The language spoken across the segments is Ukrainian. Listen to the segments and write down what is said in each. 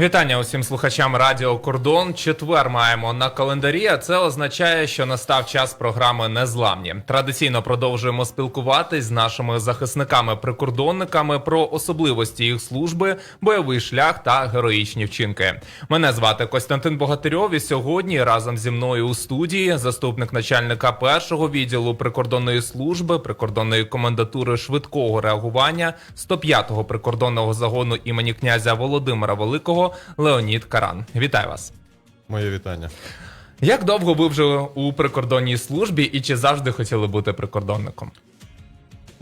Вітання усім слухачам Радіо Кордон. Четвер маємо на календарі. А це означає, що настав час програми Незламні. Традиційно продовжуємо спілкуватись з нашими захисниками-прикордонниками про особливості їх служби, бойовий шлях та героїчні вчинки. Мене звати Костянтин Богатирьов. І сьогодні разом зі мною у студії заступник начальника першого відділу прикордонної служби, прикордонної комендатури швидкого реагування 105-го прикордонного загону імені князя Володимира Великого Леонід Каран. Вітаю вас. Моє вітання. Як довго ви вже у прикордонній службі і чи завжди хотіли бути прикордонником?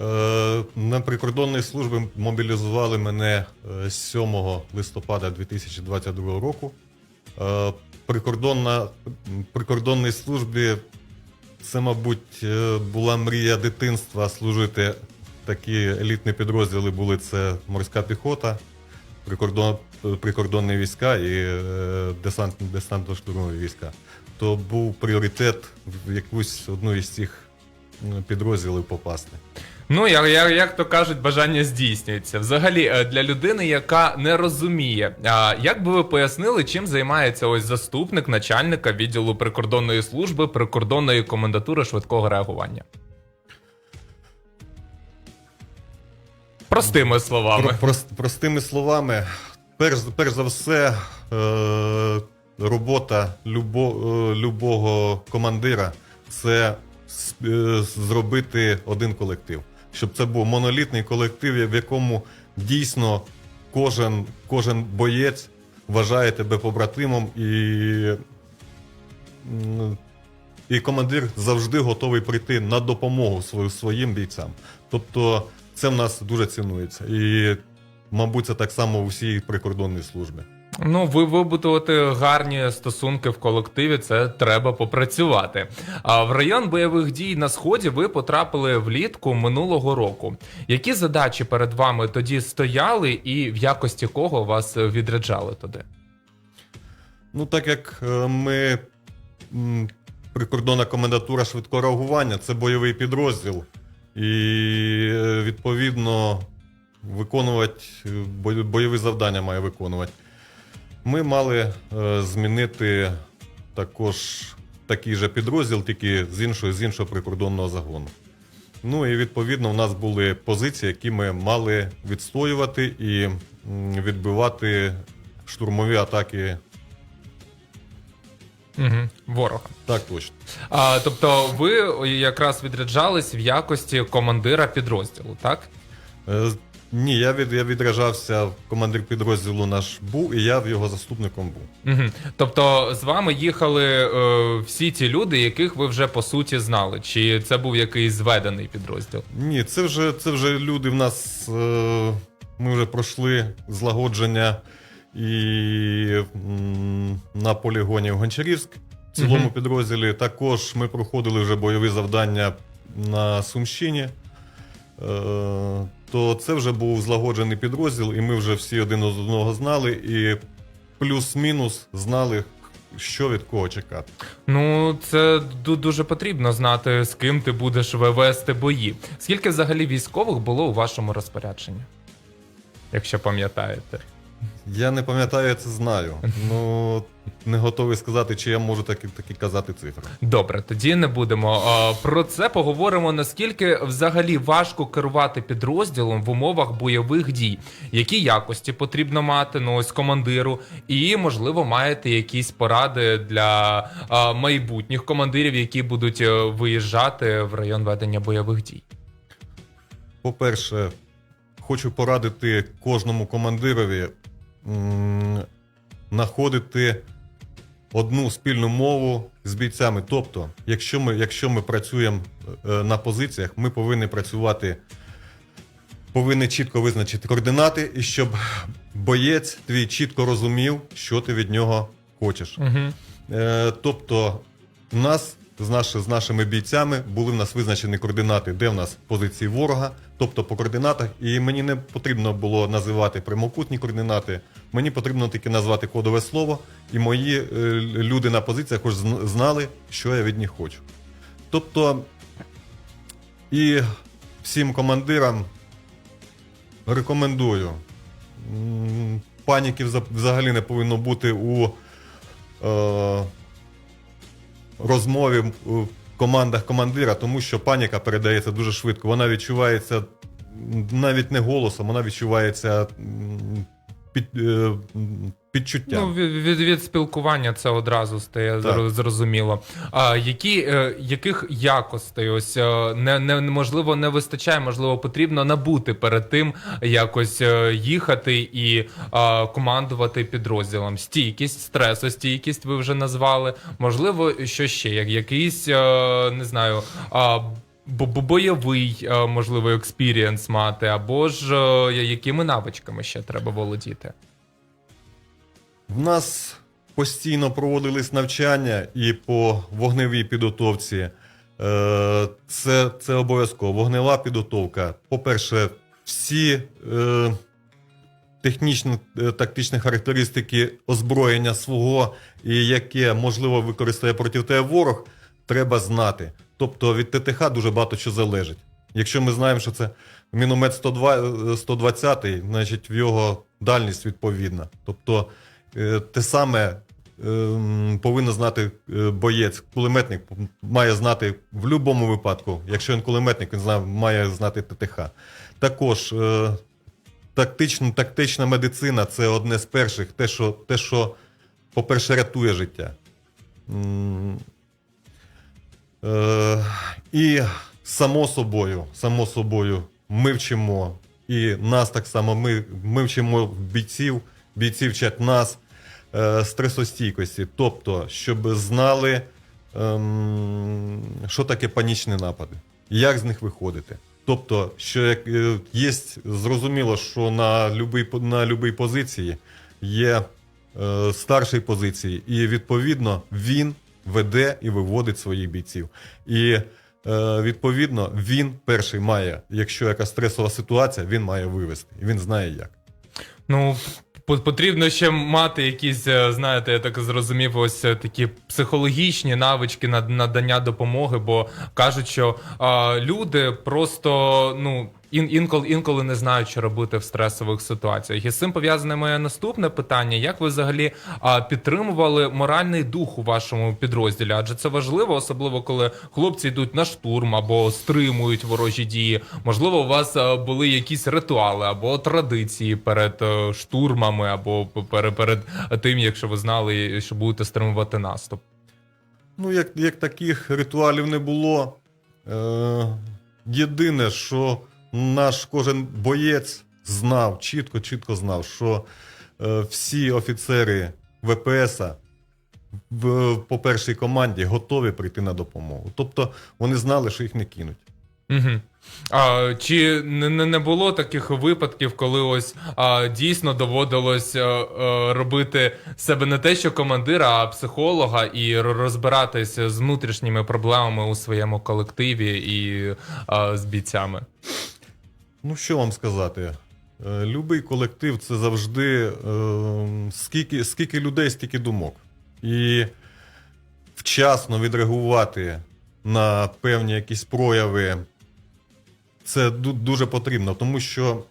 Е, на прикордонній службі мобілізували мене е, 7 листопада 2022 року. Е, прикордонна, прикордонній службі це, мабуть, е, була мрія дитинства служити. Такі елітні підрозділи були це морська піхота, прикордон, прикордонні війська і е, десант, десантно-штурмові війська. То був пріоритет в якусь одну із цих підрозділів попасти. Ну, як, як, як то кажуть, бажання здійснюється. Взагалі, е, для людини, яка не розуміє, як би ви пояснили, чим займається ось заступник начальника відділу прикордонної служби прикордонної комендатури швидкого реагування? Простими словами. Про, прос- простими словами, перш, перш за все, е, робота любо, е, любого командира це е, зробити один колектив. Щоб це був монолітний колектив, в якому дійсно кожен, кожен боєць вважає тебе побратимом і. І командир завжди готовий прийти на допомогу своїм бійцям. Тобто це в нас дуже цінується. І, мабуть, це так само у всій прикордонній службі. Ну, ви вибудувати гарні стосунки в колективі, це треба попрацювати. А в район бойових дій на сході ви потрапили влітку минулого року. Які задачі перед вами тоді стояли, і в якості кого вас відряджали туди? Ну, так як е, ми прикордонна комендатура швидкого реагування, це бойовий підрозділ. І е, відповідно виконувати е, бойові завдання має виконувати. Ми мали е, змінити також такий же підрозділ, тільки з іншого, з іншого прикордонного загону. Ну і відповідно в нас були позиції, які ми мали відстоювати і відбивати штурмові атаки. Угу, ворога. Так точно. А, тобто, ви якраз відряджались в якості командира підрозділу, так? Ні, я від я відражався. Командир підрозділу наш був, і я його заступником був. Угу. Тобто з вами їхали е, всі ті люди, яких ви вже по суті знали, чи це був якийсь зведений підрозділ? Ні, це вже це вже люди в нас. Е, ми вже пройшли злагодження і м, на полігоні в Гончарівськ в цілому Мгм. підрозділі. Також ми проходили вже бойові завдання на Сумщині. Е, то це вже був злагоджений підрозділ, і ми вже всі один з одного знали, і плюс-мінус знали, що від кого чекати. Ну, це дуже потрібно знати, з ким ти будеш ве- вести бої. Скільки взагалі військових було у вашому розпорядженні? Якщо пам'ятаєте. Я не пам'ятаю, я це знаю. Ну не готовий сказати, чи я можу таки, таки казати цифри. Добре, тоді не будемо. Про це поговоримо. Наскільки взагалі важко керувати підрозділом в умовах бойових дій? Які якості потрібно мати ну ось командиру, і можливо маєте якісь поради для майбутніх командирів, які будуть е, виїжджати в район ведення бойових дій? По-перше, хочу порадити кожному командирові знаходити одну спільну мову з бійцями. Тобто, якщо ми, якщо ми працюємо е, на позиціях, ми повинні працювати, повинні чітко визначити координати, і щоб боєць твій чітко розумів, що ти від нього хочеш. Угу. Тобто, у нас з, наш, з нашими бійцями були в нас визначені координати, де в нас позиції ворога, тобто по координатах, і мені не потрібно було називати прямокутні координати, мені потрібно тільки назвати кодове слово, і мої е, люди на позиціях хоч знали, що я від них хочу. Тобто, і всім командирам рекомендую вза- взагалі не повинно бути у е, розмові в командах командира, тому що паніка передається дуже швидко. Вона відчувається навіть не голосом, вона відчувається під, е, м, підчуттям. Ну, від, від, від спілкування це одразу стає Так. зрозуміло. А які, е, яких якостей ось е, не, не, можливо не вистачає, можливо, потрібно набути перед тим, якось е, їхати і е, командувати підрозділом? Стійкість, стресостійкість ви вже назвали. Можливо, що ще? Як якийсь, е, не знаю. Бо- бойовий, е, можливо, експірієнс мати, або ж е, якими навичками ще треба володіти? В нас постійно проводились навчання і по вогневій підготовці. Е, Це, це обов'язково. Вогнева підготовка. По-перше, всі е, технічно-тактичні характеристики озброєння свого, і яке можливо використає проти тебе ворог, треба знати. Тобто від ТТХ дуже багато що залежить. Якщо ми знаємо, що це міномет 102, 120, значить в його дальність відповідна. Тобто е, те саме ем, повинен знати е, боєць. Кулеметник має знати в будь-якому випадку. Якщо він кулеметник, він має знати ТТХ. Також е, тактична, тактична медицина це одне з перших, те, що, те, що по-перше, рятує життя. Е, і само собою, само собою, ми вчимо, і нас так само, ми, ми вчимо бійців, бійці вчать нас е, стресостійкості. Тобто, щоб знали, ем, що таке панічні напади, як з них виходити. Тобто, що як е, є зрозуміло, що на по- на любій позиції є е, старший позиції, і відповідно він веде і виводить своїх бійців. І е, відповідно він перший має, якщо якась стресова ситуація, він має вивести. Він знає як. Ну, потрібно ще мати якісь, е, знаєте, я так зрозумів, ось е, такі психологічні навички над- надання допомоги, бо кажуть, що а, люди просто ну. Ін, інколи, інколи не знають, що робити в стресових ситуаціях. І з цим пов'язане моє наступне питання: як ви взагалі а, підтримували моральний дух у вашому підрозділі? Адже це важливо, особливо коли хлопці йдуть на штурм або стримують ворожі дії. Можливо, у вас були якісь ритуали або традиції перед е, штурмами, або перед, перед тим, якщо ви знали, що будете стримувати наступ. Ну, як, як таких ритуалів не було. Е, єдине, що наш кожен боєць знав, чітко, чітко знав, що е, всі офіцери ВПСа в, по першій команді готові прийти на допомогу. Тобто вони знали, що їх не кинуть. Угу. А, чи не, не було таких випадків, коли ось а, дійсно доводилось а, а, робити себе не те, що командира, а психолога, і розбиратися з внутрішніми проблемами у своєму колективі і а, з бійцями? Ну, що вам сказати? Е, Любий колектив це завжди е, скільки, скільки людей, стільки думок. І вчасно відреагувати на певні якісь прояви це дуже потрібно, тому що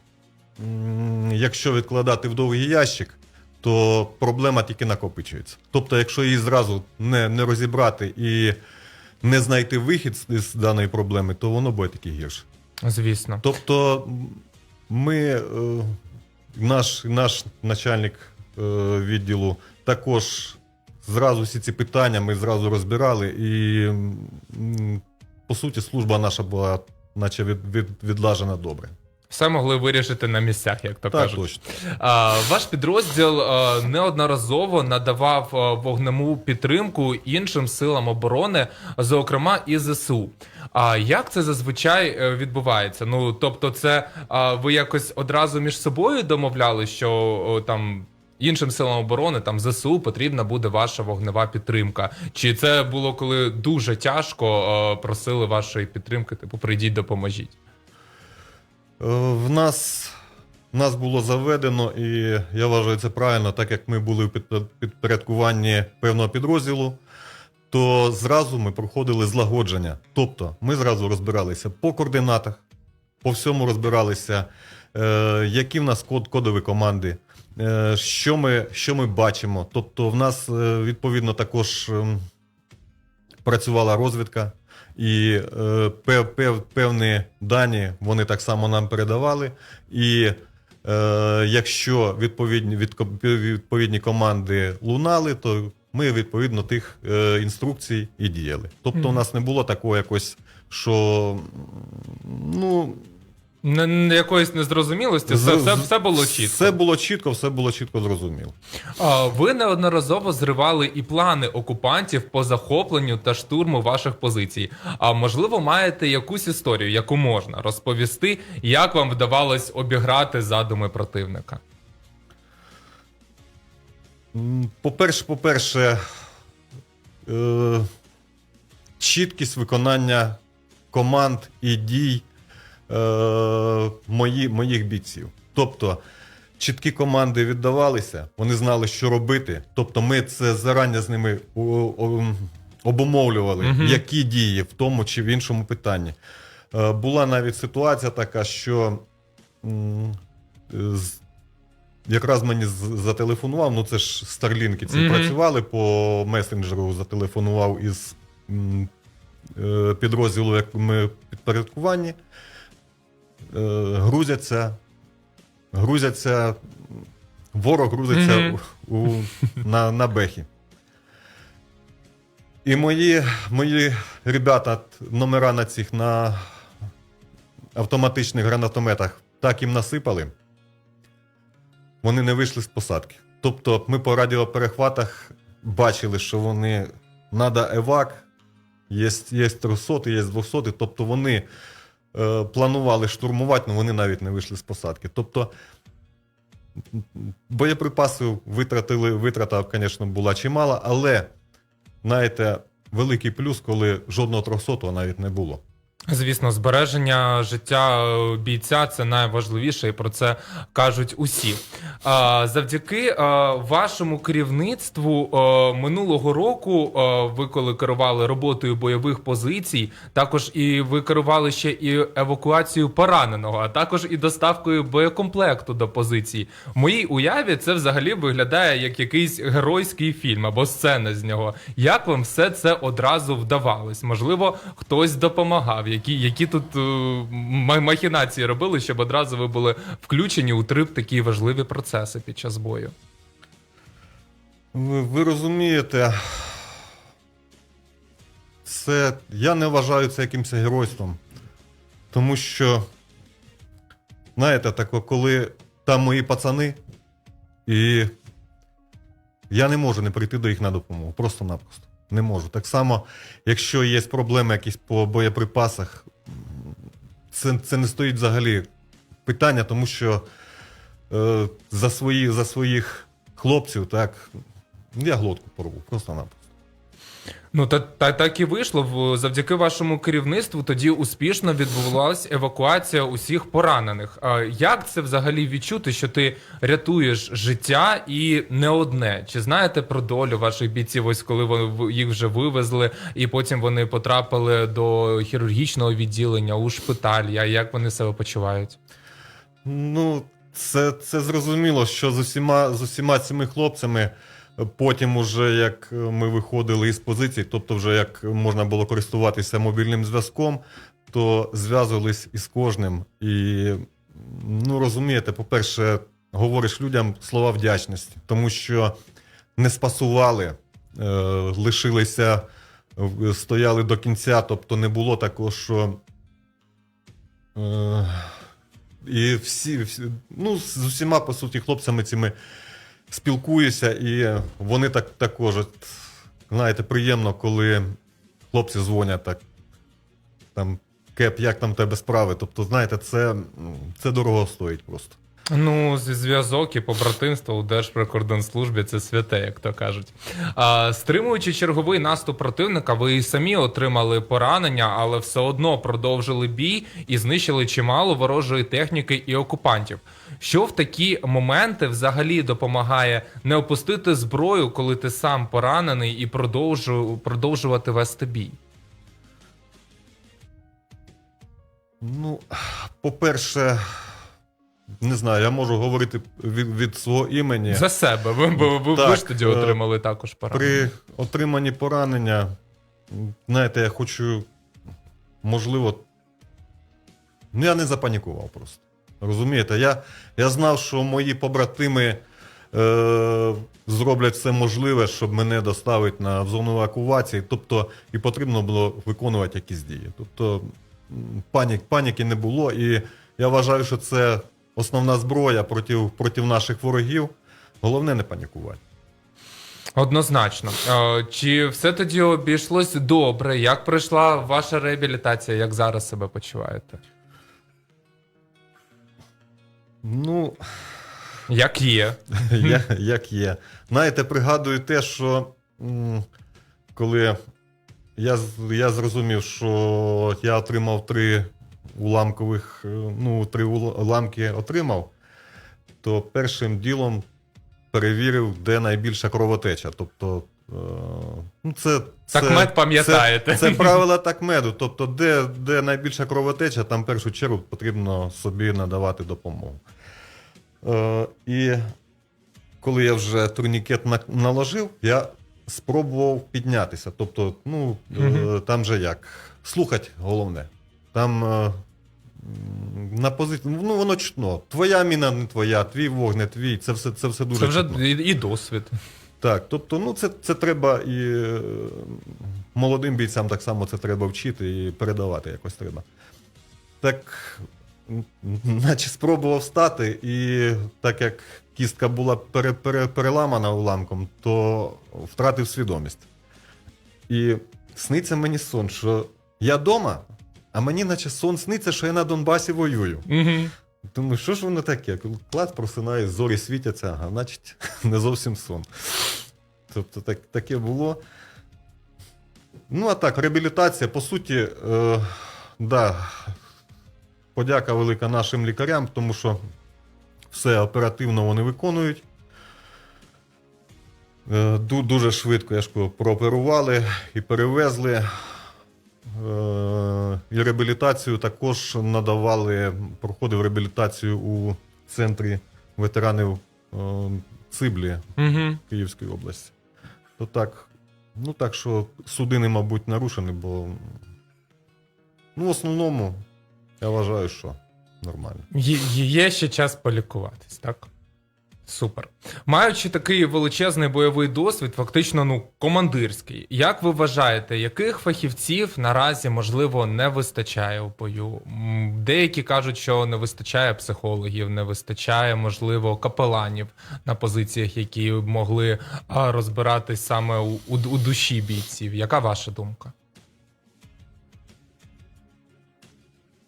якщо відкладати в довгий ящик, то проблема тільки накопичується. Тобто, якщо її зразу не, не розібрати і не знайти вихід з, з даної проблеми, то воно буде тільки гірше. Звісно. Тобто, ми, е, наш, наш начальник е, відділу також зразу всі ці питання ми зразу розбирали, і по суті служба наша була наче від, від, відлажена добре. Все могли вирішити на місцях, як то Так, кажуть. точно. А, Ваш підрозділ а, неодноразово надавав а, вогневу підтримку іншим силам оборони, зокрема і ЗСУ. А як це зазвичай е, відбувається? Ну тобто, це а, ви якось одразу між собою домовляли, що о, там. Іншим силам оборони, там ЗСУ, потрібна буде ваша вогнева підтримка. Чи це було коли дуже тяжко е, просили вашої підтримки? Типу, прийдіть, допоможіть? Е, В нас, нас було заведено, і я вважаю це правильно, так як ми були в підпорядкуванні певного підрозділу, то зразу ми проходили злагодження. Тобто ми зразу розбиралися по координатах, по всьому розбиралися, е, які в нас код, кодові команди, Е, Що ми, що ми бачимо? Тобто, в нас е, відповідно також ем, працювала розвідка, і е, пев, пев, певні дані вони так само нам передавали. І е, якщо відповідні, від, відповідні команди лунали, то ми відповідно тих е, інструкцій і діяли. Тобто, mm. у нас не було такого якось, що ну, Не, не якоїсь незрозумілості, все, все, все було чітко. Все було чітко, все було чітко зрозуміло. А, Ви неодноразово зривали і плани окупантів по захопленню та штурму ваших позицій. А можливо, маєте якусь історію, яку можна розповісти, як вам вдавалось обіграти задуми противника? По-перше, по-перше, е, чіткість виконання команд і дій е, мої, моїх бійців. Тобто, чіткі команди віддавалися, вони знали, що робити. Тобто, ми це зарані з ними о- о- обумовлювали, Мгм. які дії в тому чи в іншому питанні. Е, була навіть ситуація така, що. м, з- Якраз мені зателефонував, ну це ж старлінки ці Мгм. працювали по месенджеру, зателефонував із е, підрозділу, як ми підпорядкуванні. Е, грузяться, грузяться, ворог грузиться у, на, на бехі. І мої, мої ребята, номера на цих на автоматичних гранатометах так їм насипали вони не вийшли з посадки. Тобто ми по радіоперехватах бачили, що вони надо евак, є, є 300, є 200, тобто вони е, планували штурмувати, але вони навіть не вийшли з посадки. Тобто боєприпасів витратили, витрата, звісно, була чимала, але знаєте, великий плюс, коли жодного 300 навіть не було. Звісно, збереження життя бійця це найважливіше, і про це кажуть усі. Завдяки вашому керівництву минулого року, ви коли керували роботою бойових позицій, також і ви керували ще і евакуацією пораненого, а також і доставкою боєкомплекту до позицій. В моїй уяві це взагалі виглядає як якийсь геройський фільм або сцена з нього. Як вам все це одразу вдавалось? Можливо, хтось допомагав, які, які тут е, махінації робили, щоб одразу ви були включені у три такі важливі процеси під час бою. Ви, ви розумієте, це я не вважаю це якимось геройством. Тому що, знаєте, тако, коли там мої пацани, і я не можу не прийти до їх на допомогу. Просто-напросто. Не можу. Так само, якщо є проблеми якісь по боєприпасах, це, це не стоїть взагалі питання, тому що е, за, свої, за своїх хлопців, так, я глотку порву, просто-напросто. Ну та, та так і вийшло. Завдяки вашому керівництву тоді успішно відбувалася евакуація усіх поранених. Як це взагалі відчути, що ти рятуєш життя і не одне? Чи знаєте про долю ваших бійців? Ось коли ви в- їх вже вивезли, і потім вони потрапили до хірургічного відділення у шпиталь. Як вони себе почувають? Ну, це, це зрозуміло, що з усіма, з усіма цими хлопцями, потім, уже як ми виходили із позицій, тобто, вже як можна було користуватися мобільним зв'язком, то зв'язувались із кожним. І, ну, розумієте, по-перше, говориш людям слова вдячності, тому що не спасували, е, лишилися, стояли до кінця, тобто не було такого, що. Е, і всі, всі, ну, з усіма, по суті, хлопцями цими спілкуюся, і вони так також, от, знаєте, приємно, коли хлопці дзвонять так. Там, Кеп, як там тебе справи? Тобто, знаєте, це, це дорого стоїть просто. Ну, зв'язок і побратимство у Держприкордонслужбі це святе, як то кажуть. А, стримуючи черговий наступ противника, ви і самі отримали поранення, але все одно продовжили бій і знищили чимало ворожої техніки і окупантів. Що в такі моменти взагалі допомагає не опустити зброю, коли ти сам поранений, і продовжу, продовжувати вести бій? Ну, по-перше, не знаю, я можу говорити від, від свого імені. За себе. Ви, ви, ви, ви ж тоді е, отримали також поранення. При отриманні поранення, знаєте, я хочу, можливо, ну я не запанікував просто. Розумієте, я, я знав, що мої побратими е, зроблять все можливе, щоб мене доставити на зону евакуації. Тобто, і потрібно було виконувати якісь дії. Тобто панік, паніки не було. І я вважаю, що це основна зброя проти, проти наших ворогів. Головне не панікувати. Однозначно. Е, Чи все тоді обійшлось добре? Як пройшла ваша реабілітація? Як зараз себе почуваєте? Ну, Як є? Я, як є. Знаєте, пригадую те, що коли я, я зрозумів, що я отримав три уламкових, е, ну, три уламки отримав, то першим ділом перевірив, де найбільша кровотеча. Тобто, е, ну, це, це, Такмед пам'ятаєте. Це, це правила такмеду. Тобто, де, де найбільша кровотеча, там в першу чергу потрібно собі надавати допомогу. Е, і коли я вже турнікет наложив, я спробував піднятися. Тобто, ну, Мгм. там же як? Слухать головне. Там е, на позиції, ну воно чутно. Твоя міна не твоя, твій вог не твій. Це все, це все дуже Це вже чутно. і, і досвід. Так, тобто, ну це, це треба і е, молодим бійцям так само це треба вчити і передавати якось треба. Так, наче спробував встати, і так як кістка була пере, пере, переламана уламком, то втратив свідомість. І сниться мені сон, що я вдома, а мені наче сон сниться, що я на Донбасі воюю. Угу. Думаю, що ж воно таке? Коли Клас просинаюсь, зорі світяться, ага, значить, не зовсім сон. Тобто так, таке було. Ну, а так, реабілітація, по суті, е, да, подяка велика нашим лікарям, тому що все оперативно вони виконують. Е, дуже швидко, я ж кажу, прооперували і перевезли. Е, І реабілітацію також надавали, проходив реабілітацію у центрі ветеранів е, Циблі Угу. Київської області. То так, ну так що судини, мабуть, нарушені, бо ну, в основному я вважаю, що нормально. Є, є ще час полікуватись, так? Супер. Маючи такий величезний бойовий досвід, фактично ну командирський. Як ви вважаєте, яких фахівців наразі можливо не вистачає у бою? Деякі кажуть, що не вистачає психологів, не вистачає, можливо, капеланів на позиціях, які могли розбиратись саме у, у, у душі бійців. Яка ваша думка?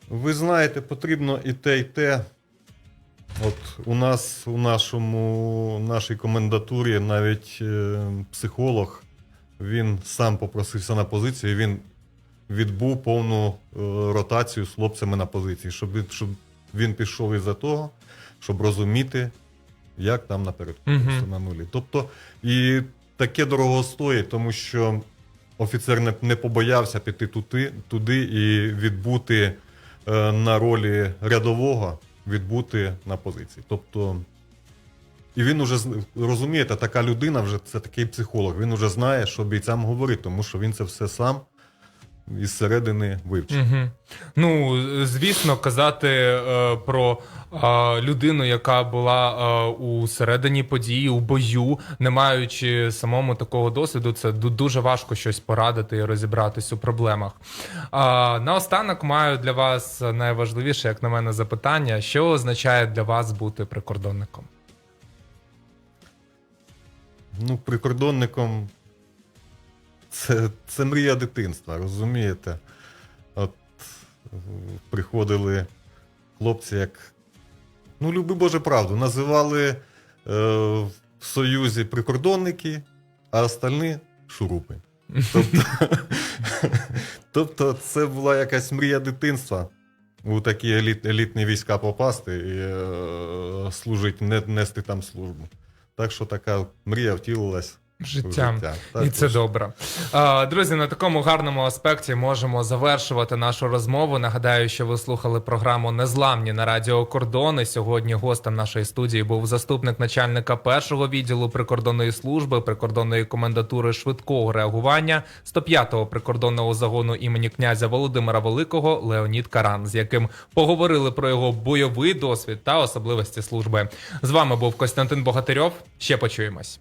Ви знаєте, потрібно і те, і те. От у нас у нашому нашій комендатурі навіть е, психолог він сам попросився на позицію, він відбув повну е, ротацію з хлопцями на позиції, щоб він, щоб він пішов із-за того, щоб розуміти, як там напередку Мгм. на нулі. Тобто, і таке дорого стоїть, тому що офіцер не, не побоявся піти туди, туди і відбути е, на ролі рядового, відбути на позиції. Тобто, і він уже розумієте, така людина вже це такий психолог. Він вже знає, що бійцям говорити, тому що він це все сам із середини вивчив. Угу. Ну, звісно, казати е, про е, людину, яка була е, у середині події, у бою, не маючи самому такого досвіду, це дуже важко щось порадити і розібратись у проблемах. А, наостанок маю для вас найважливіше, як на мене, запитання: що означає для вас бути прикордонником? Ну, прикордонником це, це мрія дитинства, розумієте? От приходили хлопці, як. Ну, люби Боже правду, називали е, в Союзі прикордонники, а остальні шурупи. Тобто, тобто це була якась мрія дитинства у такі еліт, елітні війська попасти і е, служити, не, нести там службу. Так що така мрія втілилась життя. Життя, І так це точно. добре. Друзі, на такому гарному аспекті можемо завершувати нашу розмову. Нагадаю, що ви слухали програму Незламні на радіо Кордони. Сьогодні гостем нашої студії був заступник начальника першого відділу прикордонної служби прикордонної комендатури швидкого реагування 105-го прикордонного загону імені князя Володимира Великого Леонід Каран, з яким поговорили про його бойовий досвід та особливості служби. З вами був Костянтин Богатирьов. Ще почуємось.